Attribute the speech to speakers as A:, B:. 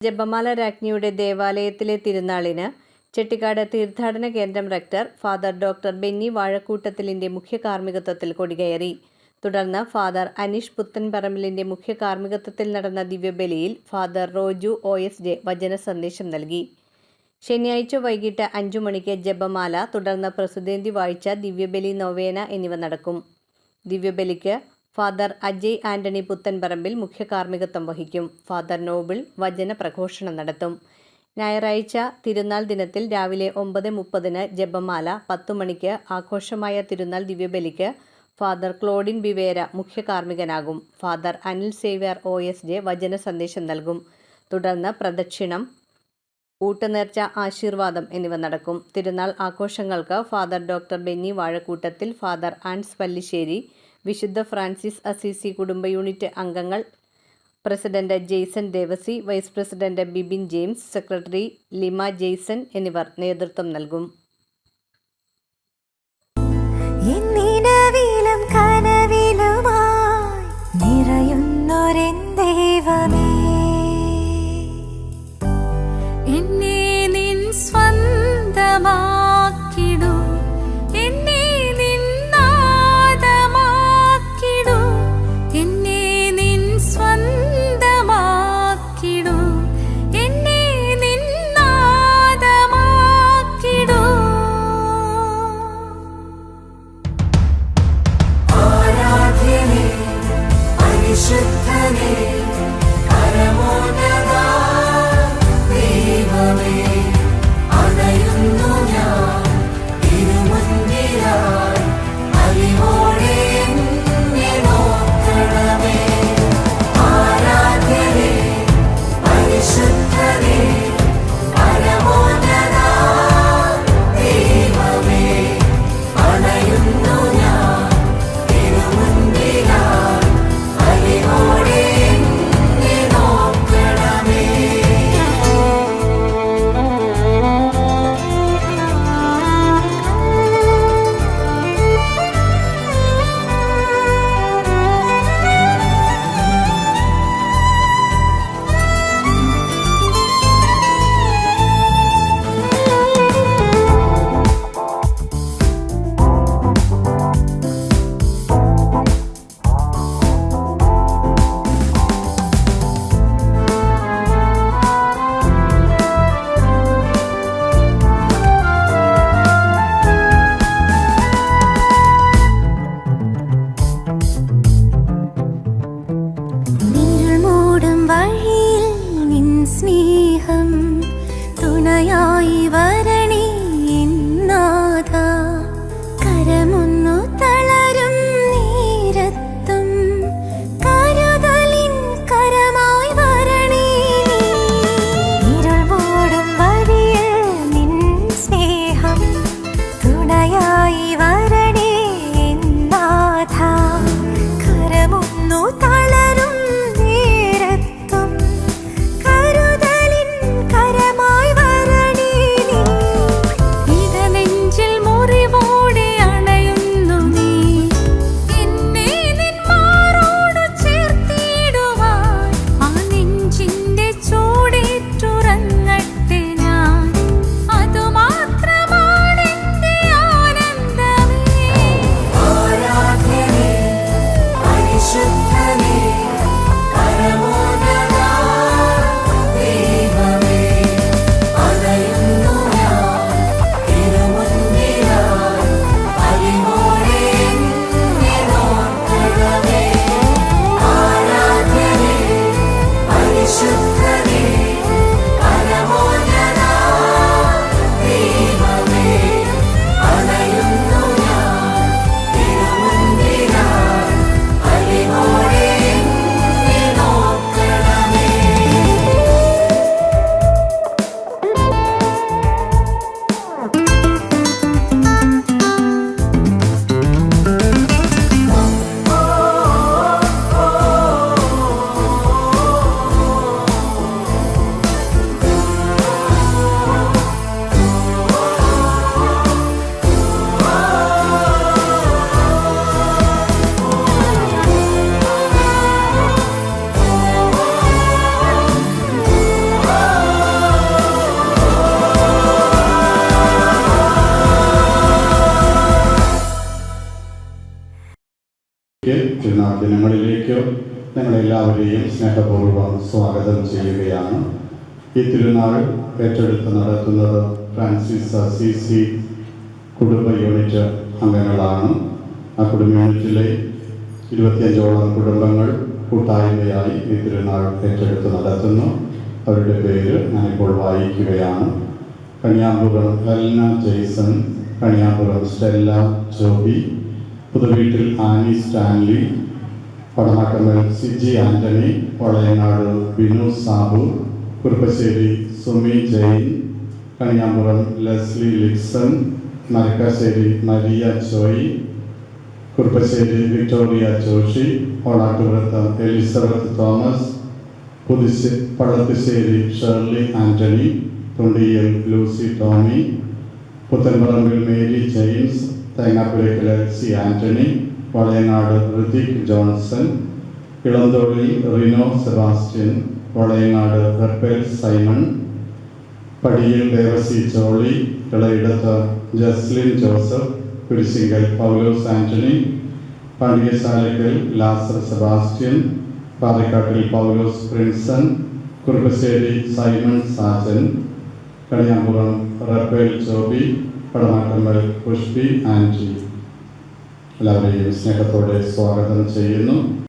A: ജപമാല രാജ്ഞിയുടെ ദേവാലയത്തിലെ തിരുനാളിന് ചെട്ടിക്കാട് തീർത്ഥാടന കേന്ദ്രം റക്ടർ ഫാദർ ഡോക്ടർ ബെന്നി വാഴക്കൂട്ടത്തിലിന്റെ മുഖ്യ കാർമ്മികത്വത്തിൽ കൊടികയറി. തുടർന്ന് ഫാദർ അനീഷ് പുത്തൻപറമ്പിലിന്റെ മുഖ്യ കാർമ്മികത്വത്തിൽ നടന്ന ദിവ്യബലിയിൽ father Roju O S J വചന സന്ദേശം നൽകി. ശനിയാഴ്ച വൈകിട്ട് അഞ്ചു മണിക്ക് ജപമാല തുടർന്ന് പ്രസിദ്ധേന്തി വാഴ്ച ദിവ്യബലി നൊവേന എന്നിവ നടക്കും. ദിവ്യബലിക്ക് ഫാദർ അജയ് ആന്റണി പുത്തൻപറമ്പിൽ മുഖ്യ കാർമ്മികത്വം വഹിക്കും. ഫാദർ നോബിൾ വചന പ്രഘോഷണം നടത്തും. ഞായറാഴ്ച തിരുനാൾ ദിനത്തിൽ രാവിലെ ഒമ്പത് മുപ്പതിന് ജപമാല പത്തു മണിക്ക് ആഘോഷമായ തിരുനാൾ ദിവ്യബലിക്ക് ഫാദർ ക്ലോഡിൻ ബിവേര മുഖ്യ കാർമ്മികനാകും. Father Anil Xavier O S J വചന സന്ദേശം നൽകും. തുടർന്ന് പ്രദക്ഷിണം ഊട്ടുനേർച്ച ആശീർവാദം എന്നിവ നടക്കും. തിരുനാൾ ആഘോഷങ്ങൾക്ക് father doctor Benny Vazhakoottathil father Ans Pallissery വിശുദ്ധ ഫ്രാൻസിസ് അസീസി കുടുംബ യൂണിറ്റ് അംഗങ്ങൾ president Jason Devasi vice president Bibin James secretary Lima Jason എന്നിവർ നേതൃത്വം നൽകും.
B: ദിനങ്ങളിലേക്ക് നിങ്ങളെല്ലാവരെയും സ്നേഹപൂർവം സ്വാഗതം ചെയ്യുകയാണ്. ഈ തിരുനാൾ ഏറ്റെടുത്ത് നടത്തുന്നത് ഫ്രാൻസിസ് സി സി കുടുംബ യൂണിറ്റ് അംഗങ്ങളാണ്. ആ കുടുംബ യൂണിറ്റിലെ ഇരുപത്തിയഞ്ചോളം കുടുംബങ്ങൾ കൂട്ടായ്മയായി ഈ തിരുനാൾ ഏറ്റെടുത്ത് നടത്തുന്നു. അവരുടെ പേര് ഞാനിപ്പോൾ വായിക്കുകയാണ്. Kaniyampuram Helna Jason Kaniyampuram Stella Joby Puthuveettil Annie Stanley Padamakkammal Siji Antony Valayanad Binu Sabu Kuruppassery Sumi Jain Kaniyampuram Leslie Lixon Marakkassery Maria Choy Kuruppassery Victoria Joshy Onattupurath Elizabeth Thomas പുതുശ്ശേ Pallathussery Shirley Antony Thundiyil Lucy Tomy Puthenparambil Mary James Thengapurackal C Antony Valayanad Hrithik Johnson Elantholi Rino Sebastian Valayanad Rappel Simon Padiyil Devasi Jolly Elayidathu Jaslin Joseph Kurishinkal Paulose Antony Pandyashalackal Lazar Sebastian Parakkattil Paulose Prinson Kuruppassery Simon Sajan Kaniyampuram Rappel Joby Padamakkammal Pushpi aunty എല്ലാവരെയും സ്നേഹത്തോടെ സ്വാഗതം ചെയ്യുന്നു.